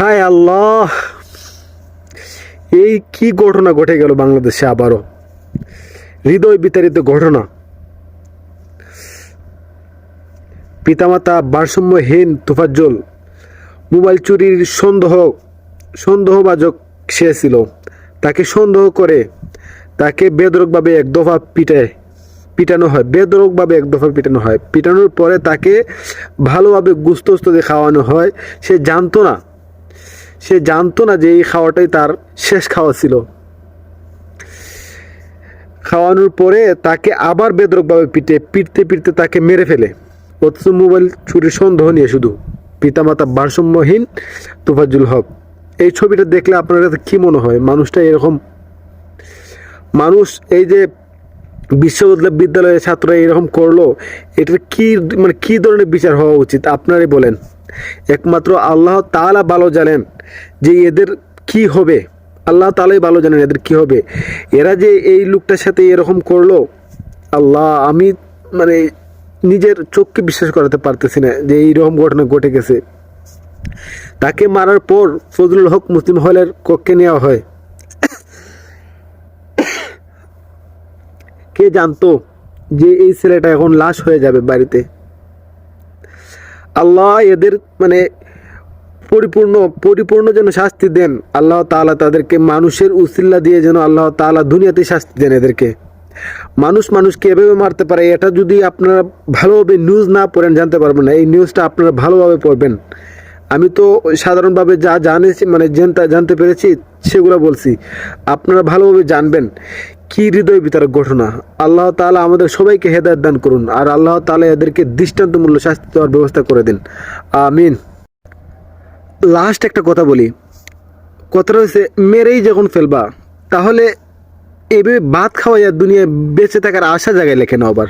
হায় আল্লাহ। এই কি ঘটনা ঘটে গেল বাংলাদেশে আবারও? হৃদয় বিতাড়িত ঘটনা। পিতামাতা ভারসাম্যহীন তুফাজ্জল, মোবাইল চুরির সন্দেহ, সন্দেহবাজক সে ছিল। তাকে সন্দেহ করে তাকে বেদরকভাবে এক দফা পিটায় পিটানো হয়। বেদরকভাবে এক দফা পিটানো হয়। পিটানোর পরে তাকে ভালোভাবে গুস্তস্ত দিয়ে খাওয়ানো হয়। সে জানতো না সে জানতো না যে এই খাওয়াটাই তার শেষ খাওয়া ছিল। খাওয়ানোর পরে তাকে আবার বেদরকভাবে পিটে, পিটতে পিটতে তাকে মেরে ফেলে। অথচ মোবাইল চুরির সন্দেহ নিয়ে শুধু। পিতামাতা ভারসাম্যহীন তোফাজুল হক। এই ছবিটা দেখলে আপনার কাছে কী মনে হয়? মানুষটা এরকম মানুষ এই যে বিশ্ববিদ্যালয়ের ছাত্ররা এরকম করল, এটার কি মানে কি ধরনের বিচার হওয়া উচিত? আপনারাই বলেন। একমাত্র আল্লাহ তাআলা ভালো জানেন যে এদের কি হবে। আল্লাহ তালাই ভালো জানেন এদের কি হবে। এরা যে এই লোকটার সাথে এরকম করল, আল্লাহ, আমি মানে নিজের চোখকে বিশ্বাস করাতে পারতেছি না যে এইরকম ঘটনা ঘটে গেছে। তাকে মারার পর ফজলুল হক মুসলিম হলের কক্ষে নেওয়া হয়। কে জানতো যে এই ছেলেটা এখন লাশ হয়ে যাবে বাড়িতে? আল্লাহ এদের মানে পরিপূর্ণ পরিপূর্ণ যেন শাস্তি দেন। আল্লাহ তালা তাদেরকে মানুষের উসিল্লা দিয়ে যেন আল্লাহ তালা দুনিয়াতে শাস্তি দেন এদেরকে। মানুষ মানুষকে এভাবে মারতে পারে, এটা যদি আপনারা ভালোভাবে নিউজ না পড়েন, জানতে পারবেন না। এই নিউজটা আপনারা ভালোভাবে পড়বেন। আমি তো সাধারণভাবে যা জানেছি মানে জানতে পেরেছি, সেগুলো বলছি। আপনারা ভালোভাবে জানবেন কি হৃদয় বিতারক ঘটনা। আল্লাহ তালা আমাদের সবাইকে হেদায়ত দান করুন আর আল্লাহ তালা এদেরকে দৃষ্টান্তমূল্য শাস্তি দেওয়ার ব্যবস্থা করে দিন। আমিন। লাস্ট একটা কথা বলি। কথাটা হচ্ছে, মেরেই যখন ফেলবা, তাহলে এভাবে ভাত খাওয়াইয়া দুনিয়ায় বেঁচে থাকার আশা জায়গায় লেখে নাও আবার